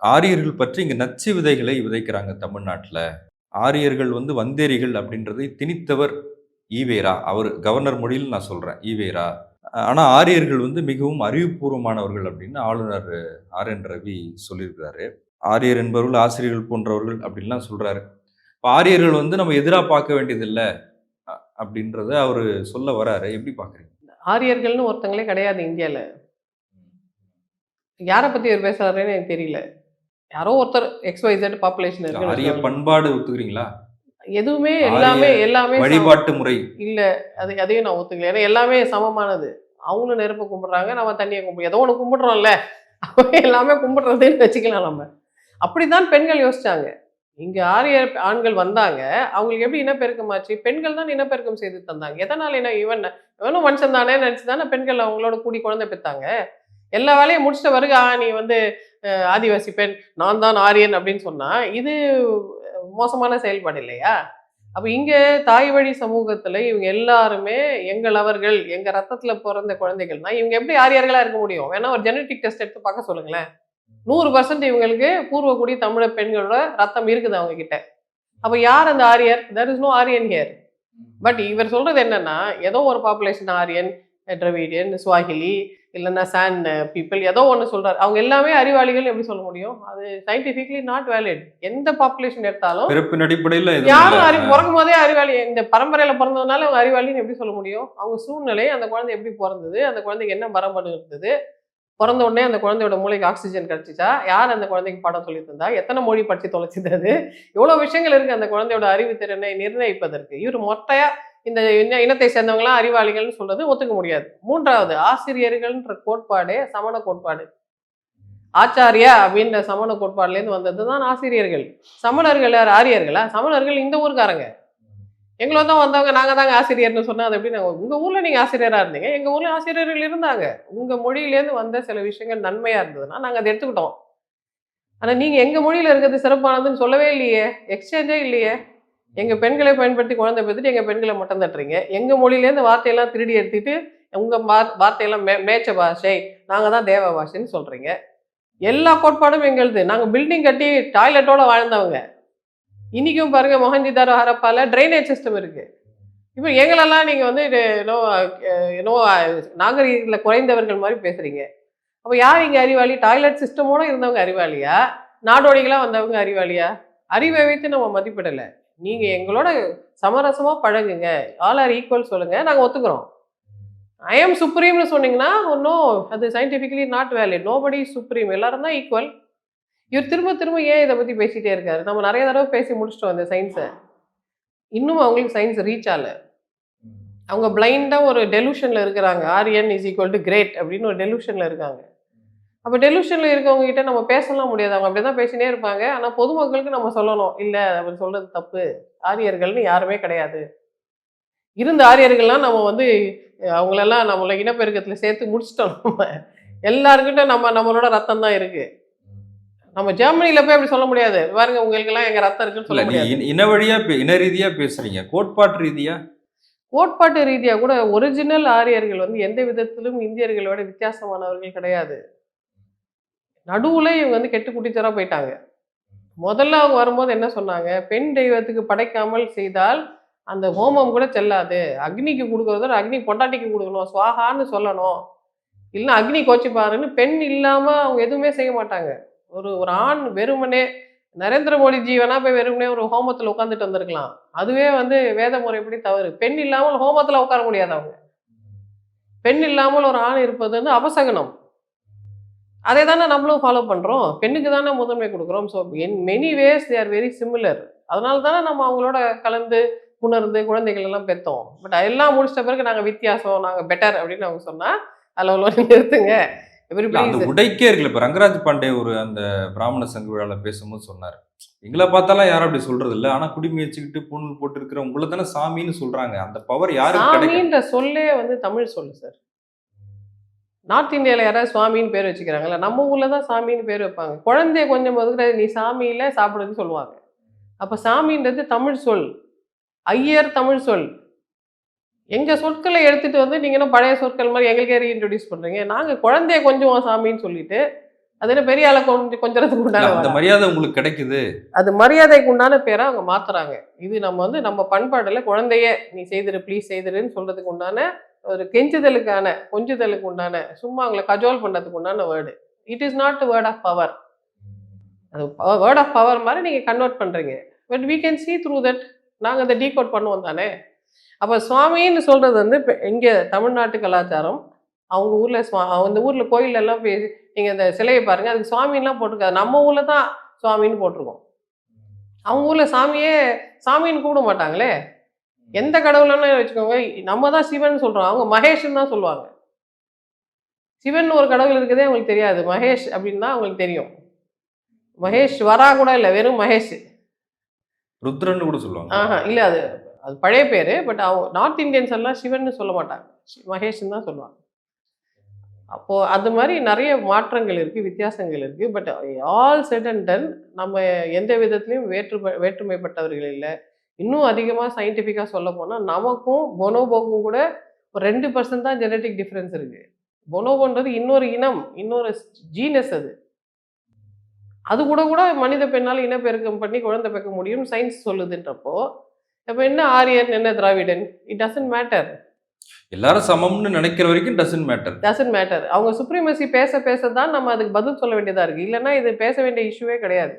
ஆரியர்கள் பற்றி இங்கே நச்சு விதைகளை விதைக்கிறாங்க தமிழ்நாட்டில். ஆரியர்கள் வந்து வந்தேரிகள் அப்படின்றதை திணித்தவர் ஈவேரா. அவர் கவர்னர் மொழியில் நான் சொல்கிறேன் ஈவேரா. ஆனால் ஆரியர்கள் வந்து மிகவும் அறிவுபூர்வமானவர்கள் அப்படின்னு ஆளுநர் ஆர் என் ரவி சொல்லியிருக்கிறாரு. ஆரியர் என்பவர்கள் ஆசிரியர்கள் போன்றவர்கள் அப்படின்லாம் சொல்கிறாரு இப்போ ஆரியர்கள் வந்து நம்ம எதிராக பார்க்க வேண்டியதில்லை அ- அப்படின்றத அவர் சொல்ல வராரு. எப்படி பார்க்குறீங்க? ஆரியர்கள்னு ஒருத்தங்களே கிடையாது இந்தியாவில் யாரை பற்றி அவர் பேசுகிறாருன்னு எனக்கு தெரியல. யாரோ ஒருத்தர் எக்ஸ்வைசட் பாப்புலேஷன் இருக்கு பண்பாடு ஒத்துக்கிறீங்களா? எதுவுமே எல்லாமே எல்லாமே வழிபாட்டு முறை. இல்ல அது அதையும் நான் ஒத்துக்கல. ஏன்னா எல்லாமே சமமானது. அவங்களும் நெருப்பு கும்பிடுறாங்க நம்ம தண்ணியை கும்பிடு ஏதோ ஒன்று கும்பிடுறோம்ல. எல்லாமே கும்பிடுறதுன்னு வச்சுக்கலாம் நம்ம. அப்படிதான் பெண்கள் யோசிச்சாங்க. இங்க ஆரிய ஆண்கள் வந்தாங்க. அவங்களுக்கு எப்படி இனப்பெருக்கமாச்சு பெண்கள் தான் இனப்பெருக்கம் செய்து தந்தாங்க. எதனால என்ன? இவன் இவனும் மனுஷன் தானே நினைச்சு தானே பெண்கள் அவங்களோட கூடி குழந்தை பெற்றாங்க எல்லா வேலையும் முடிச்சிட்ட பிறகு ஆ நீ வந்து ஆதிவாசி பெண் நான் தான் ஆரியன் அப்படின்னு சொன்னா இது மோசமான செயல்பாடு இல்லையா? அப்ப இங்க தாய் வழி சமூகத்துல இவங்க எல்லாருமே எங்கள் அவர்கள் எங்க ரத்தத்துல பிறந்த குழந்தைகள்னா இவங்க எப்படி ஆரியர்களா இருக்க முடியும்? வேணா ஒரு ஜெனட்டிக் டெஸ்ட் எடுத்து பார்க்க சொல்லுங்களேன். நூறு பர்சன்ட் இவங்களுக்கு பூர்வக்குடி தமிழ பெண்களோட ரத்தம் இருக்குது அவங்க கிட்ட அப்ப யார் அந்த ஆரியர்? There is no Aryan here but இவர் சொல்றது என்னன்னா ஏதோ ஒரு பாப்புலேஷன் ஆரியன் டிரவிடியன் சுவாஹிலி இல்லைன்னா சான் பீப்புள் ஏதோ ஒன்று சொல்றாரு. அவங்க எல்லாமே அறிவாளிகள் எப்படி சொல்ல முடியும்? அது சயின்டிஃபிக்லி நாட் வேலிட் எந்த பாப்புலேஷன் எடுத்தாலும் பிறப்பின் அடிப்படையில் யாரும். அறி பிறக்கும் போதே அறிவாளி இந்த பரம்பரையில பிறந்ததுனால அவங்க அறிவாளின்னு எப்படி சொல்ல முடியும்? அவங்க சூழ்நிலை அந்த குழந்தை எப்படி பிறந்தது அந்த குழந்தைக்கு என்ன மரபணு இருந்தது பிறந்த உடனே அந்த குழந்தையோட மூளைக்கு ஆக்சிஜன் கிடைச்சிச்சா? யார் அந்த குழந்தைக்கு பாடம் சொல்லி தந்தா? எத்தனை மொழி படிச்சு தொலைச்சது அது? எவ்வளவு விஷயங்கள் இருக்கு அந்த குழந்தையோட அறிவு திறனை நிர்ணயிப்பதற்கு. இவர் மொட்டையா இந்த இன இனத்தை சேர்ந்தவங்களாம் அறிவாளிகள்னு சொல்றது ஒத்துக்க முடியாது. மூன்றாவது ஆசிரியர்கள்ன்ற கோட்பாடே சமண கோட்பாடு. ஆச்சாரியா அப்படின்ற சமண கோட்பாடுலேருந்து வந்தது தான் ஆசிரியர்கள். சமணர்கள் யார்? ஆரியர்களா? சமணர்கள் இந்த ஊருக்காரங்க. எங்களை தான் வந்தவங்க நாங்கள் தாங்க ஆசிரியர்னு சொன்னால் அது எப்படி நாங்கள் உங்கள் ஊரில் நீங்கள் ஆசிரியராக இருந்தீங்க? எங்கள் ஊரில் ஆசிரியர்கள் இருந்தாங்க. உங்கள் மொழியிலேருந்து வந்த சில விஷயங்கள் நன்மையாக இருந்ததுன்னா நாங்கள் அதை எடுத்துக்கிட்டோம். ஆனால் நீங்கள் எங்கள் மொழியில் இருக்கிறது சிறப்பானதுன்னு சொல்லவே இல்லையே. எக்ஸ்சேஞ்சே இல்லையே. எங்கள் பெண்களை பயன்படுத்தி குழந்தை பெற்றுட்டு எங்கள் பெண்களை மட்டும் தட்டுறீங்க. எங்கள் மொழியிலேருந்து வார்த்தையெல்லாம் திருடி எடுத்துட்டு உங்கள் வார்த்தையெல்லாம் மே மேய்ச்ச பாஷை நாங்கள் தான் தேவ பாஷைன்னு சொல்கிறீங்க எல்லா கோட்பாடும் எங்களுது. நாங்கள் பில்டிங் கட்டி டாய்லெட்டோட வாழ்ந்தவங்க. இன்னைக்கும் பாருங்க மொஹஞ்சிதாரோ ஹரப்பால ட்ரைனேஜ் சிஸ்டம் இருக்கு. இப்போ எங்களெல்லாம் நீங்கள் வந்து இது என்னோ நாகரீகத்தில் குறைந்தவர்கள் மாதிரி பேசுகிறீங்க அப்போ யார் இங்கே அறிவாளி? டாய்லெட் சிஸ்டமோடு இருந்தவங்க அறிவாளியா? நாடோடிகளாக வந்தவங்க அறிவாளியா? அறிவை வைத்து நம்ம மதிப்பிடலை. நீங்கள் எங்களோட சமரசமாக பழகுங்க. ஆல் ஆர் ஈக்குவல் சொல்லுங்க. நாங்கள் ஒத்துக்கிறோம். ஐ எம் சுப்ரீம்னு சொன்னீங்கன்னா ஒன்றும் அது scientifically not valid nobody supreme எல்லாரும் தான் ஈக்குவல் இவர் திரும்ப திரும்ப ஏன் இதை பற்றி பேசிட்டே இருக்காரு? நம்ம நிறைய தடவை பேசி முடிச்சிட்டோம் இந்த சயின்ஸை இன்னும் அவங்களுக்கு சயின்ஸ் ரீச் ஆகல. அவங்க பிளைண்டாக ஒரு டெலூஷனில் இருக்கிறாங்க. Aryan is equal to great அப்படின்னு ஒரு டெலூஷனில் இருக்காங்க. அப்போ டெலூஷனில் இருக்கவங்க கிட்ட நம்ம பேசலாம் முடியாது. அவங்க அப்படி தான் பேசினே இருப்பாங்க. ஆனால் பொதுமக்களுக்கு நம்ம சொல்லணும். இல்லை அவர் சொல்றது தப்பு. ஆரியர்கள்னு யாருமே கிடையாது. இருந்த ஆரியர்கள்லாம் நம்ம வந்து அவங்களெல்லாம் நம்மள இனப்பெருக்கத்தில் சேர்த்து முடிச்சிட்டோம் நம்ம. எல்லாருக்கிட்ட நம்ம நம்மளோட ரத்தம் தான் இருக்கு. நம்ம ஜெர்மனில போய் அப்படி சொல்ல முடியாது. பாருங்க உங்களுக்கெல்லாம் எங்க ரத்தம் இருக்குன்னு சொல்ல முடியாது. இன- வழியா இன ரீதியா பேசுறீங்க. கோட்பாட்டு ரீதியா? கோட்பாட்டு ரீதியா கூட ஒரிஜினல் ஆரியர்கள் வந்து எந்த விதத்திலும் இந்தியர்களோட வித்தியாசமானவர்கள் கிடையாது. நடுவில் இவங்க வந்து கெட்டு குட்டிச்சராக போயிட்டாங்க. முதல்ல அவங்க வரும்போது என்ன சொன்னாங்க? பெண் தெய்வத்துக்கு படைக்காமல் செய்தால் அந்த ஹோமம் கூட செல்லாது. அக்னிக்கு கொடுக்கறத அக்னி பொண்டாட்டிக்கு கொடுக்கணும். சுவாகான்னு சொல்லணும். இல்லைன்னா அக்னி கோச்சிப்பாருன்னு பெண் இல்லாமல் அவங்க எதுவுமே செய்ய மாட்டாங்க. ஒரு ஒரு ஆண் வெறுமனே நரேந்திர மோடி ஜீவனா போய் வெறுமனே ஒரு ஹோமத்தில் உட்காந்துட்டு வந்திருக்கலாம். அதுவே வந்து வேத முறைப்படி தவறு. பெண் இல்லாமல் ஹோமத்தில் உட்கார முடியாது அவங்க. பெண் இல்லாமல் ஒரு ஆண் இருப்பது வந்து அபசகனம். அதே தானே நம்மளும் ஃபாலோ பண்றோம். பெண்ணுக்கு தானே முதன்மை கொடுக்குறோம். So in many ways they are very similar அதனால தானே நம்ம அவங்களோட கலந்து உணர்ந்து குழந்தைகள் எல்லாம் பெற்றோம். பட் அதெல்லாம் முடிச்சிட்ட பிறகு நாங்கள் வித்தியாசம் நாங்கள் பெட்டர் அப்படின்னு அவங்க சொன்னா அதில் உள்ள நிறுத்துங்க. அந்த உடைக்கே இருக்குல்ல இப்ப ரங்கராஜ் பாண்டே ஒரு அந்த பிராமண சங்க விழால பேசும்போது சொன்னாரு. எங்களை பார்த்தாலாம் யாரும் அப்படி சொல்றது இல்ல. ஆனா குடிமை வச்சுக்கிட்டு பூணூல் போட்டு இருக்கிற உங்களை தானே சாமின்னு சொல்றாங்க. அந்த பவர் யாருக்கு சொல்லே வந்து தமிழ் சொல்லு சார் நார்த் இந்தியாவில் யாராவது சுவாமின்னு பேர் வச்சுக்கிறாங்கல்ல நம்ம ஊரில் தான் சாமின்னு பேர் வைப்பாங்க. குழந்தைய கொஞ்சம் ஒதுக்குற நீ சாமியில் சாப்பிடுன்னு சொல்லுவாங்க. அப்போ சாமின்றது தமிழ் சொல். ஐயர் தமிழ் சொல். எங்கள் சொற்களை எடுத்துட்டு வந்து நீங்கள் என்ன பழைய சொற்கள் மாதிரி எங்களுக்கே ரீஇன்ட்ரடியூஸ் பண்ணுறீங்க நாங்கள் குழந்தைய கொஞ்சம் சாமின்னு சொல்லிட்டு அது என்ன பெரிய ஆளை கொஞ்சம் கொஞ்சத்துக்கு உண்டான அந்த. மரியாதை உங்களுக்கு கிடைக்குது. அது மரியாதைக்கு உண்டான பேரா அவங்க மாத்துறாங்க. இது நம்ம வந்து நம்ம பண்பாடுல குழந்தைய நீ செய்திரு ப்ளீஸ் செய்திருன்னு சொல்றதுக்கு உண்டான ஒரு கெஞ்சுதலுக்கான கொஞ்சுதலுக்கு உண்டான சும்மா அவங்களை கஜோல் பண்ணுறதுக்கு உண்டான word it is not word of power அது வேர்ட் ஆஃப் பவர் மாதிரி நீங்கள் கன்வெர்ட் பண்ணுறீங்க but we can see through that நாங்கள் அதை டீகோட் பண்ணுவோம் தானே? அப்போ சுவாமின்னு சொல்கிறது வந்து இப்போ இங்கே தமிழ்நாட்டு கலாச்சாரம் அவங்க ஊரில் சுவா அந்த ஊரில் கோயில் பேசி போய் நீங்க இந்த சிலையை பாருங்கள் அதுக்கு சுவாமின்லாம் போட்டிருக்காது. நம்ம ஊரில் தான் சுவாமின்னு போட்டிருக்கோம். அவங்க ஊரில் சாமியே சாமின்னு கூப்பிட மாட்டாங்களே? எந்த கடவுள்னு வச்சுக்கோங்க நம்ம தான் சிவன் சொல்றோம். அவங்க மகேஷ்னு தான் சொல்லுவாங்க. சிவன் ஒரு கடவுள் இருக்குதே அவங்களுக்கு தெரியாது. மகேஷ் அப்படின்னு தான் அவங்களுக்கு தெரியும். மகேஷ் வரா கூட இல்லை வெறும் மகேஷ். ருத்ரன்னு கூட சொல்லுவாங்க. ஆஹா இல்லை அது அது பழைய பேர் பட் அவங்க நார்த் இந்தியன்ஸ் எல்லாம் சிவன்னு சொல்ல மாட்டாங்க. மகேஷ்னு தான் சொல்லுவாங்க. அப்போ அது மாதிரி நிறைய மாற்றங்கள் இருக்கு வித்தியாசங்கள் இருக்கு. But all set and done நம்ம எந்த விதத்துலையும் வேற்று வேற்றுமைப்பட்டவர்கள் இல்லை. இன்னும் அதிகமாக சயின்டிஃபிக்காக சொல்ல போனால் நமக்கும் பொனோபோக்கும் கூட ஒரு ரெண்டு பர்சன்ட் தான் ஜெனட்டிக் டிஃப்ரென்ஸ் இருக்கு. பொனோபோன்றது இன்னொரு இனம் இன்னொரு ஜீனஸ் அது. அது கூட கூட மனித பெண்ணால் இனப்பெருக்கம் பண்ணி குழந்தை பெக்க முடியும் சயின்ஸ் சொல்லுதுன்றப்போ அப்போ என்ன ஆரியன் என்ன திராவிடன்? இட் டசன்ட் மேட்டர் எல்லாரும் சமம்னு நினைக்கிற வரைக்கும் டசன்ட் மேட்டர் டசன்ட் மேட்டர் அவங்க சுப்ரீமசி பேச பேச தான் நம்ம அதுக்கு பதில் சொல்ல வேண்டியதா இருக்கு. இல்லைன்னா இது பேச வேண்டிய இஷ்யூவே கிடையாது.